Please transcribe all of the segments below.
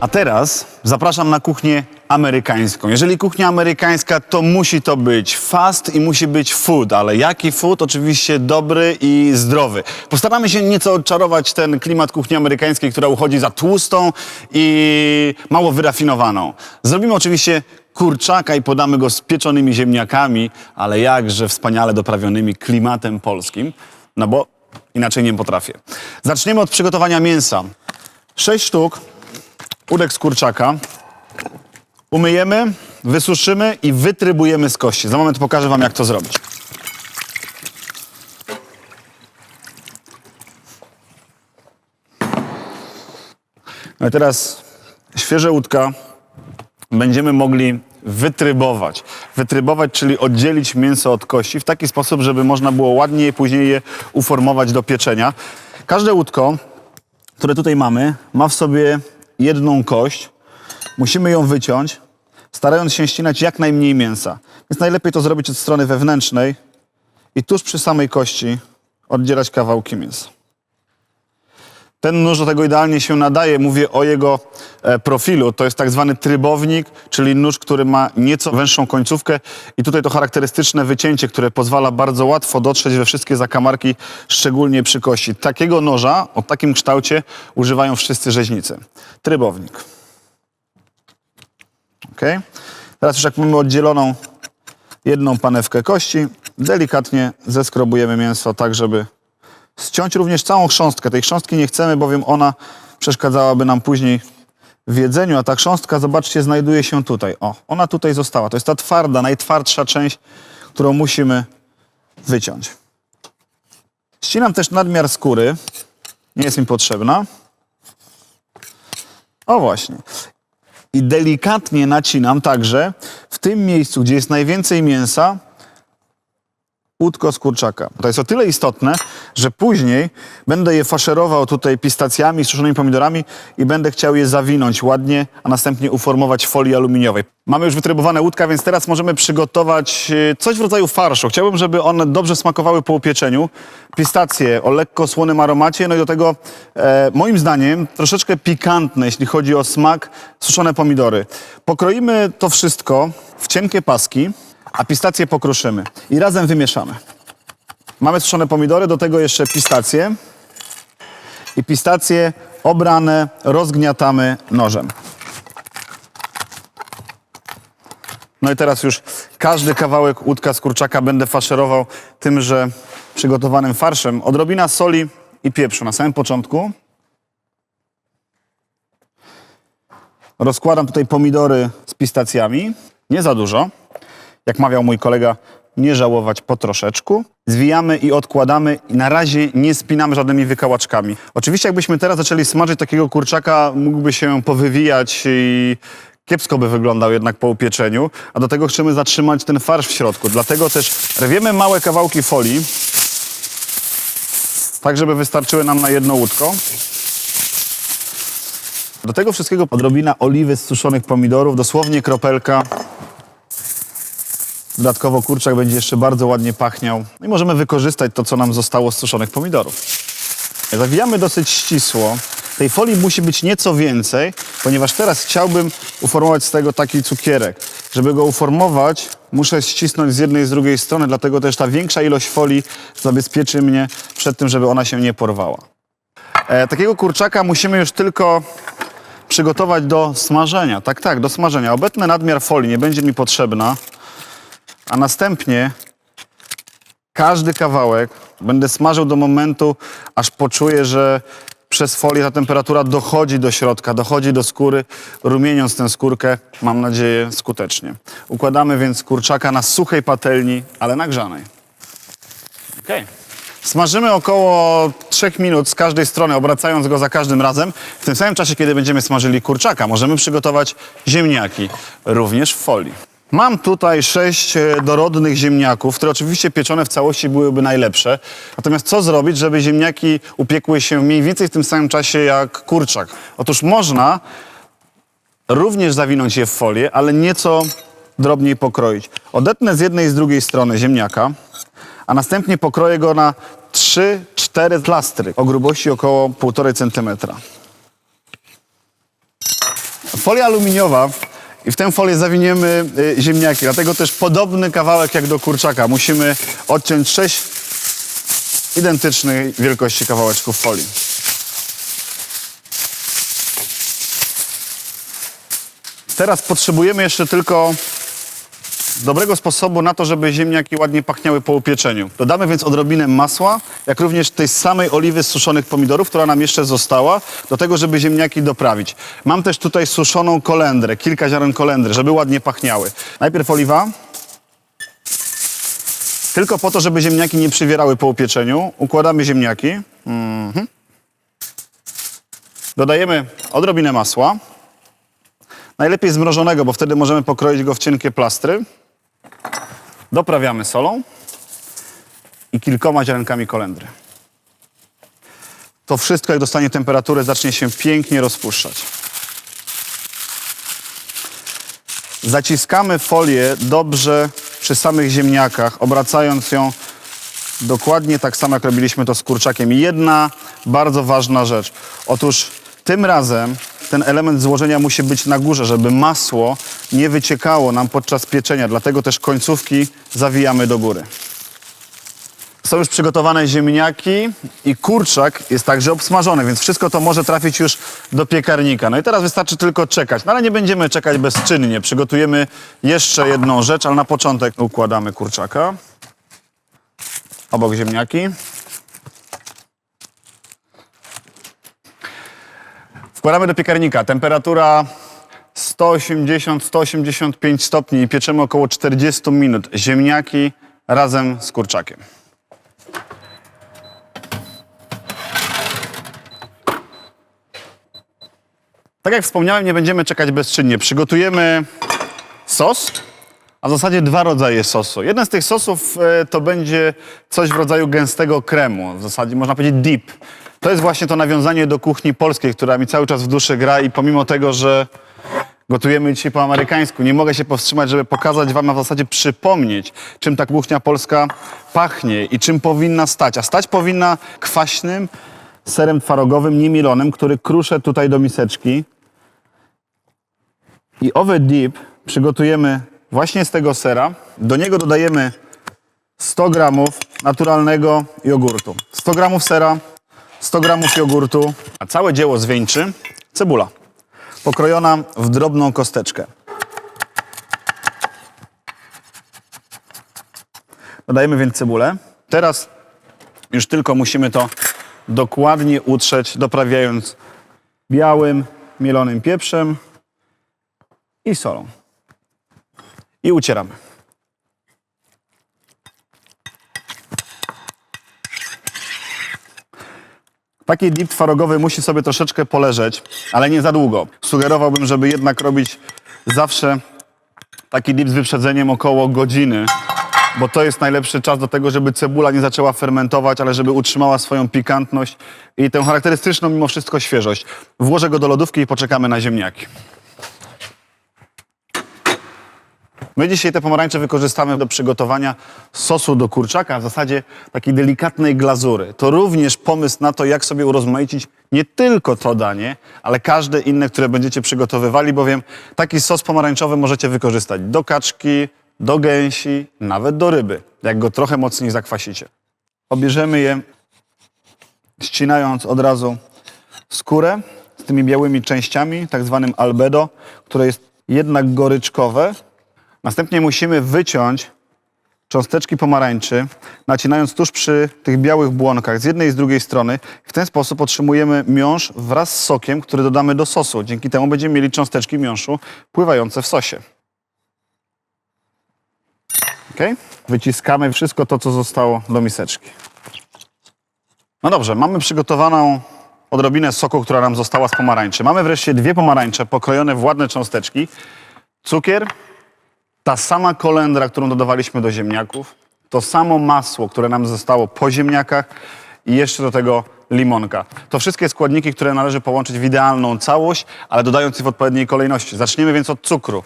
A teraz zapraszam na kuchnię amerykańską. Jeżeli kuchnia amerykańska, to musi to być fast i musi być food, ale jaki food? Oczywiście dobry i zdrowy. Postaramy się nieco odczarować ten klimat kuchni amerykańskiej, która uchodzi za tłustą i mało wyrafinowaną. Zrobimy oczywiście kurczaka i podamy go z pieczonymi ziemniakami, ale jakże wspaniale doprawionymi klimatem polskim, no bo inaczej nie potrafię. Zaczniemy od przygotowania mięsa. Sześć sztuk udek z kurczaka. Umyjemy, wysuszymy i wytrybujemy z kości. Za moment pokażę wam, jak to zrobić. No i teraz świeże łódka będziemy mogli wytrybować. Wytrybować, czyli oddzielić mięso od kości w taki sposób, żeby można było ładniej później je uformować do pieczenia. Każde łódko, które tutaj mamy, ma w sobie jedną kość. Musimy ją wyciąć, starając się ścinać jak najmniej mięsa. Więc najlepiej to zrobić od strony wewnętrznej i tuż przy samej kości oddzierać kawałki mięsa. Ten nóż do tego idealnie się nadaje. Mówię o jego e, profilu. To jest tak zwany trybownik, czyli nóż, który ma nieco węższą końcówkę i tutaj to charakterystyczne wycięcie, które pozwala bardzo łatwo dotrzeć we wszystkie zakamarki, szczególnie przy kości. Takiego noża o takim kształcie używają wszyscy rzeźnicy. Trybownik. Ok? Teraz już jak mamy oddzieloną jedną panewkę kości, delikatnie zeskrobujemy mięso tak, żeby ściąć również całą chrząstkę. Tej chrząstki nie chcemy, bowiem ona przeszkadzałaby nam później w jedzeniu, a ta chrząstka, zobaczcie, znajduje się tutaj. O, ona tutaj została. To jest ta twarda, najtwardsza część, którą musimy wyciąć. Ścinam też nadmiar skóry. Nie jest mi potrzebna. O właśnie. I delikatnie nacinam także w tym miejscu, gdzie jest najwięcej mięsa, łódko z kurczaka. To jest o tyle istotne, że później będę je faszerował tutaj pistacjami, suszonymi pomidorami i będę chciał je zawinąć ładnie, a następnie uformować w folii aluminiowej. Mamy już wytrybowane łódka, więc teraz możemy przygotować e, coś w rodzaju farszu. Chciałbym, żeby one dobrze smakowały po upieczeniu. Pistacje o lekko słonym aromacie, no i do tego e, moim zdaniem troszeczkę pikantne, jeśli chodzi o smak, suszone pomidory. Pokroimy to wszystko w cienkie paski a pistacje pokruszymy i razem wymieszamy. Mamy suszone pomidory, do tego jeszcze pistacje i pistacje obrane rozgniatamy nożem. No i teraz już każdy kawałek łódka z kurczaka będę faszerował tymże przygotowanym farszem. Odrobina soli i pieprzu na samym początku. Rozkładam tutaj pomidory z pistacjami. Nie za dużo jak mawiał mój kolega, nie żałować po troszeczku. Zwijamy i odkładamy i na razie nie spinamy żadnymi wykałaczkami. Oczywiście jakbyśmy teraz zaczęli smażyć takiego kurczaka, mógłby się powywijać i kiepsko by wyglądał jednak po upieczeniu, a do tego chcemy zatrzymać ten farsz w środku. Dlatego też rwiemy małe kawałki folii, tak żeby wystarczyły nam na jedno łódko. Do tego wszystkiego odrobina oliwy z suszonych pomidorów, dosłownie kropelka. Dodatkowo kurczak będzie jeszcze bardzo ładnie pachniał. I możemy wykorzystać to, co nam zostało z suszonych pomidorów. Zawijamy dosyć ścisło. Tej folii musi być nieco więcej, ponieważ teraz chciałbym uformować z tego taki cukierek. Żeby go uformować, muszę ścisnąć z jednej i z drugiej strony, dlatego też ta większa ilość folii zabezpieczy mnie przed tym, żeby ona się nie porwała. E, takiego kurczaka musimy już tylko przygotować do smażenia. Tak, tak, do smażenia. Obecny nadmiar folii nie będzie mi potrzebna a następnie każdy kawałek będę smażył do momentu, aż poczuję, że przez folię ta temperatura dochodzi do środka, dochodzi do skóry, rumieniąc tę skórkę, mam nadzieję, skutecznie. Układamy więc kurczaka na suchej patelni, ale nagrzanej. Okay. Smażymy około 3 minut z każdej strony, obracając go za każdym razem. W tym samym czasie, kiedy będziemy smażyli kurczaka, możemy przygotować ziemniaki, również w folii. Mam tutaj sześć e, dorodnych ziemniaków, które oczywiście pieczone w całości byłyby najlepsze. Natomiast co zrobić, żeby ziemniaki upiekły się mniej więcej w tym samym czasie jak kurczak? Otóż można również zawinąć je w folię, ale nieco drobniej pokroić. Odetnę z jednej i z drugiej strony ziemniaka, a następnie pokroję go na 3-4 plastry o grubości około 1,5 cm. folia aluminiowa i w tę folię zawiniemy y, ziemniaki. Dlatego też podobny kawałek jak do kurczaka. Musimy odciąć sześć identycznej wielkości kawałeczków folii. Teraz potrzebujemy jeszcze tylko dobrego sposobu na to, żeby ziemniaki ładnie pachniały po upieczeniu. Dodamy więc odrobinę masła, jak również tej samej oliwy z suszonych pomidorów, która nam jeszcze została, do tego, żeby ziemniaki doprawić. Mam też tutaj suszoną kolendrę, kilka ziaren kolendry, żeby ładnie pachniały. Najpierw oliwa. Tylko po to, żeby ziemniaki nie przywierały po upieczeniu. Układamy ziemniaki. Mhm. Dodajemy odrobinę masła. Najlepiej zmrożonego, bo wtedy możemy pokroić go w cienkie plastry. Doprawiamy solą i kilkoma ziarenkami kolendry. To wszystko, jak dostanie temperaturę, zacznie się pięknie rozpuszczać. Zaciskamy folię dobrze przy samych ziemniakach, obracając ją dokładnie tak samo, jak robiliśmy to z kurczakiem. Jedna bardzo ważna rzecz. Otóż tym razem ten element złożenia musi być na górze, żeby masło nie wyciekało nam podczas pieczenia. Dlatego też końcówki zawijamy do góry. Są już przygotowane ziemniaki i kurczak jest także obsmażony, więc wszystko to może trafić już do piekarnika. No i teraz wystarczy tylko czekać. No ale nie będziemy czekać bezczynnie. Przygotujemy jeszcze jedną rzecz, ale na początek układamy kurczaka. Obok ziemniaki. Wkładamy do piekarnika. Temperatura 180-185 stopni i pieczemy około 40 minut. Ziemniaki razem z kurczakiem. Tak jak wspomniałem, nie będziemy czekać bezczynnie. Przygotujemy sos, a w zasadzie dwa rodzaje sosu. Jeden z tych sosów e, to będzie coś w rodzaju gęstego kremu, w zasadzie można powiedzieć dip. To jest właśnie to nawiązanie do kuchni polskiej, która mi cały czas w duszy gra i pomimo tego, że gotujemy dzisiaj po amerykańsku, nie mogę się powstrzymać, żeby pokazać wam, a w zasadzie przypomnieć, czym ta kuchnia polska pachnie i czym powinna stać. A stać powinna kwaśnym serem twarogowym, niemilonym, który kruszę tutaj do miseczki. I owy dip przygotujemy właśnie z tego sera. Do niego dodajemy 100 gramów naturalnego jogurtu. 100 gramów sera, 100 gramów jogurtu, a całe dzieło zwieńczy cebula. Pokrojona w drobną kosteczkę. Dodajemy więc cebulę. Teraz już tylko musimy to dokładnie utrzeć, doprawiając białym, mielonym pieprzem i solą. I ucieramy. Taki dip twarogowy musi sobie troszeczkę poleżeć, ale nie za długo. Sugerowałbym, żeby jednak robić zawsze taki dip z wyprzedzeniem około godziny, bo to jest najlepszy czas do tego, żeby cebula nie zaczęła fermentować, ale żeby utrzymała swoją pikantność i tę charakterystyczną mimo wszystko świeżość. Włożę go do lodówki i poczekamy na ziemniaki. My dzisiaj te pomarańcze wykorzystamy do przygotowania sosu do kurczaka, w zasadzie takiej delikatnej glazury. To również pomysł na to, jak sobie urozmaicić nie tylko to danie, ale każde inne, które będziecie przygotowywali, bowiem taki sos pomarańczowy możecie wykorzystać do kaczki, do gęsi, nawet do ryby, jak go trochę mocniej zakwasicie. Obierzemy je, ścinając od razu skórę z tymi białymi częściami, tak zwanym albedo, które jest jednak goryczkowe. Następnie musimy wyciąć cząsteczki pomarańczy, nacinając tuż przy tych białych błonkach z jednej i z drugiej strony. W ten sposób otrzymujemy miąższ wraz z sokiem, który dodamy do sosu. Dzięki temu będziemy mieli cząsteczki miąższu pływające w sosie. Okay? Wyciskamy wszystko to, co zostało do miseczki. No dobrze, mamy przygotowaną odrobinę soku, która nam została z pomarańczy. Mamy wreszcie dwie pomarańcze pokrojone w ładne cząsteczki, cukier, ta sama kolendra, którą dodawaliśmy do ziemniaków, to samo masło, które nam zostało po ziemniakach i jeszcze do tego limonka. To wszystkie składniki, które należy połączyć w idealną całość, ale dodając je w odpowiedniej kolejności. Zaczniemy więc od cukru.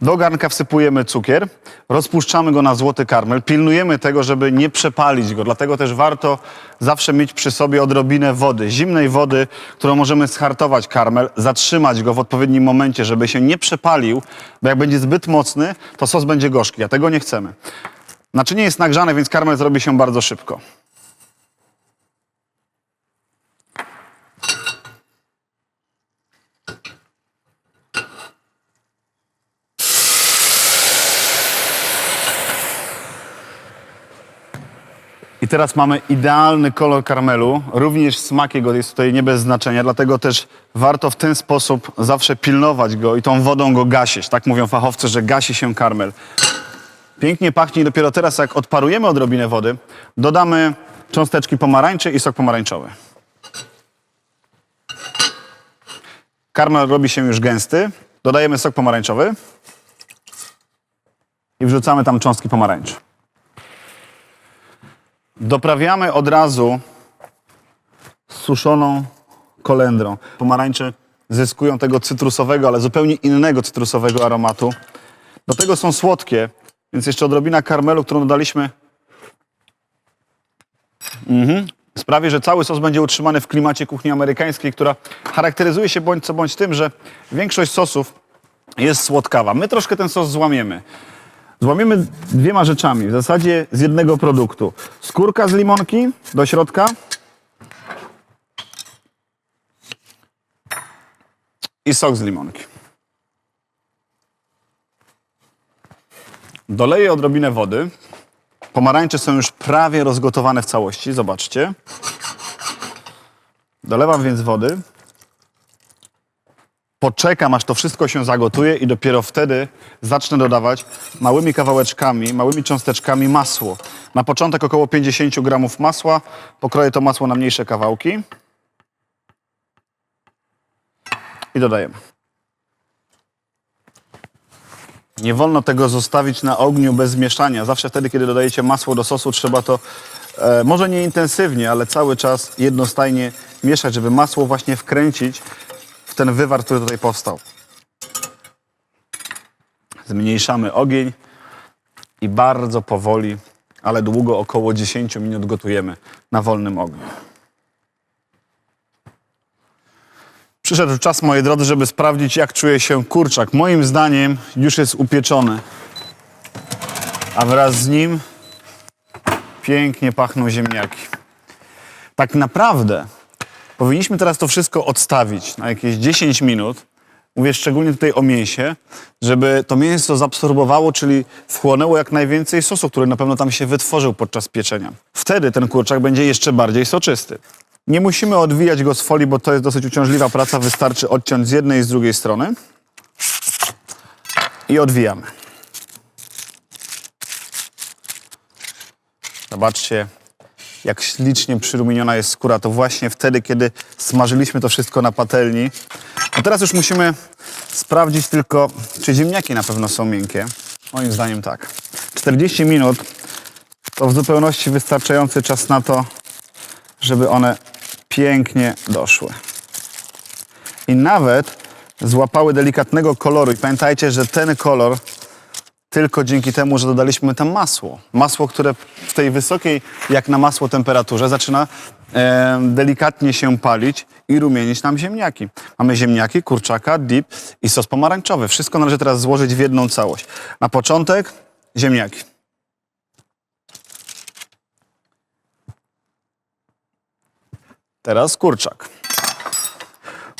Do garnka wsypujemy cukier, rozpuszczamy go na złoty karmel, pilnujemy tego, żeby nie przepalić go, dlatego też warto zawsze mieć przy sobie odrobinę wody, zimnej wody, którą możemy schartować karmel, zatrzymać go w odpowiednim momencie, żeby się nie przepalił, bo jak będzie zbyt mocny, to sos będzie gorzki, a tego nie chcemy. Naczynie jest nagrzane, więc karmel zrobi się bardzo szybko. I teraz mamy idealny kolor karmelu, również smak jego jest tutaj nie bez znaczenia, dlatego też warto w ten sposób zawsze pilnować go i tą wodą go gasić. Tak mówią fachowcy, że gasi się karmel. Pięknie pachnie i dopiero teraz, jak odparujemy odrobinę wody, dodamy cząsteczki pomarańczy i sok pomarańczowy. Karmel robi się już gęsty, dodajemy sok pomarańczowy i wrzucamy tam cząstki pomarańczy. Doprawiamy od razu suszoną kolendrą. Pomarańcze zyskują tego cytrusowego, ale zupełnie innego cytrusowego aromatu. Do tego są słodkie, więc jeszcze odrobina karmelu, którą dodaliśmy, mhm. sprawi, że cały sos będzie utrzymany w klimacie kuchni amerykańskiej, która charakteryzuje się bądź co bądź tym, że większość sosów jest słodkawa. My troszkę ten sos złamiemy. Złamiemy dwiema rzeczami, w zasadzie z jednego produktu. Skórka z limonki do środka. I sok z limonki. Doleję odrobinę wody. Pomarańcze są już prawie rozgotowane w całości, zobaczcie. Dolewam więc wody. Poczekam, aż to wszystko się zagotuje i dopiero wtedy zacznę dodawać małymi kawałeczkami, małymi cząsteczkami masło. Na początek około 50 gramów masła. Pokroję to masło na mniejsze kawałki. I dodajemy. Nie wolno tego zostawić na ogniu bez mieszania. Zawsze wtedy, kiedy dodajecie masło do sosu, trzeba to e, może nie intensywnie, ale cały czas jednostajnie mieszać, żeby masło właśnie wkręcić ten wywar, który tutaj powstał. Zmniejszamy ogień i bardzo powoli, ale długo, około 10 minut gotujemy na wolnym ogniu. Przyszedł czas, moi drodzy, żeby sprawdzić, jak czuje się kurczak. Moim zdaniem już jest upieczony. A wraz z nim pięknie pachną ziemniaki. Tak naprawdę powinniśmy teraz to wszystko odstawić na jakieś 10 minut. Mówię szczególnie tutaj o mięsie, żeby to mięso zaabsorbowało, czyli wchłonęło jak najwięcej sosu, który na pewno tam się wytworzył podczas pieczenia. Wtedy ten kurczak będzie jeszcze bardziej soczysty. Nie musimy odwijać go z folii, bo to jest dosyć uciążliwa praca. Wystarczy odciąć z jednej i z drugiej strony. I odwijamy. Zobaczcie, jak ślicznie przyrumieniona jest skóra. To właśnie wtedy, kiedy smażyliśmy to wszystko na patelni. A teraz już musimy sprawdzić tylko, czy ziemniaki na pewno są miękkie. Moim zdaniem tak. 40 minut to w zupełności wystarczający czas na to, żeby one pięknie doszły. I nawet złapały delikatnego koloru. I pamiętajcie, że ten kolor tylko dzięki temu, że dodaliśmy tam masło. Masło, które w tej wysokiej, jak na masło temperaturze, zaczyna e, delikatnie się palić i rumienić nam ziemniaki. Mamy ziemniaki, kurczaka, dip i sos pomarańczowy. Wszystko należy teraz złożyć w jedną całość. Na początek ziemniaki. Teraz kurczak.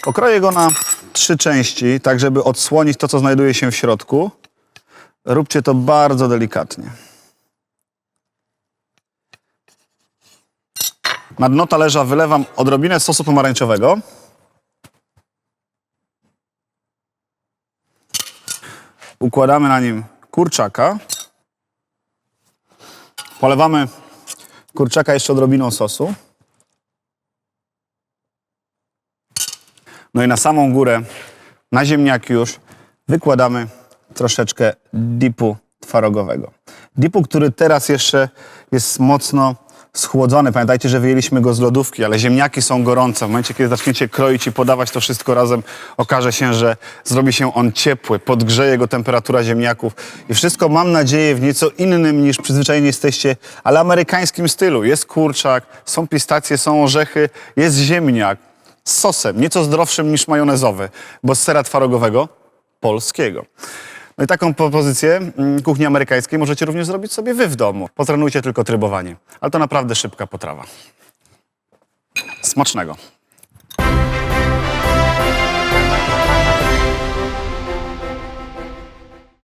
Pokroję go na trzy części, tak żeby odsłonić to, co znajduje się w środku. Róbcie to bardzo delikatnie. Na dno talerza wylewam odrobinę sosu pomarańczowego. Układamy na nim kurczaka. Polewamy kurczaka jeszcze odrobiną sosu. No i na samą górę, na ziemniaki już, wykładamy troszeczkę dipu twarogowego. Dipu, który teraz jeszcze jest mocno schłodzony. Pamiętajcie, że wyjęliśmy go z lodówki, ale ziemniaki są gorące. W momencie, kiedy zaczniecie kroić i podawać to wszystko razem, okaże się, że zrobi się on ciepły, podgrzeje go temperatura ziemniaków i wszystko, mam nadzieję, w nieco innym niż przyzwyczajeni jesteście, ale amerykańskim stylu. Jest kurczak, są pistacje, są orzechy, jest ziemniak z sosem, nieco zdrowszym niż majonezowy, bo z sera twarogowego polskiego. No i taką propozycję mm, kuchni amerykańskiej możecie również zrobić sobie wy w domu. Potrenujcie tylko trybowanie. Ale to naprawdę szybka potrawa. Smacznego.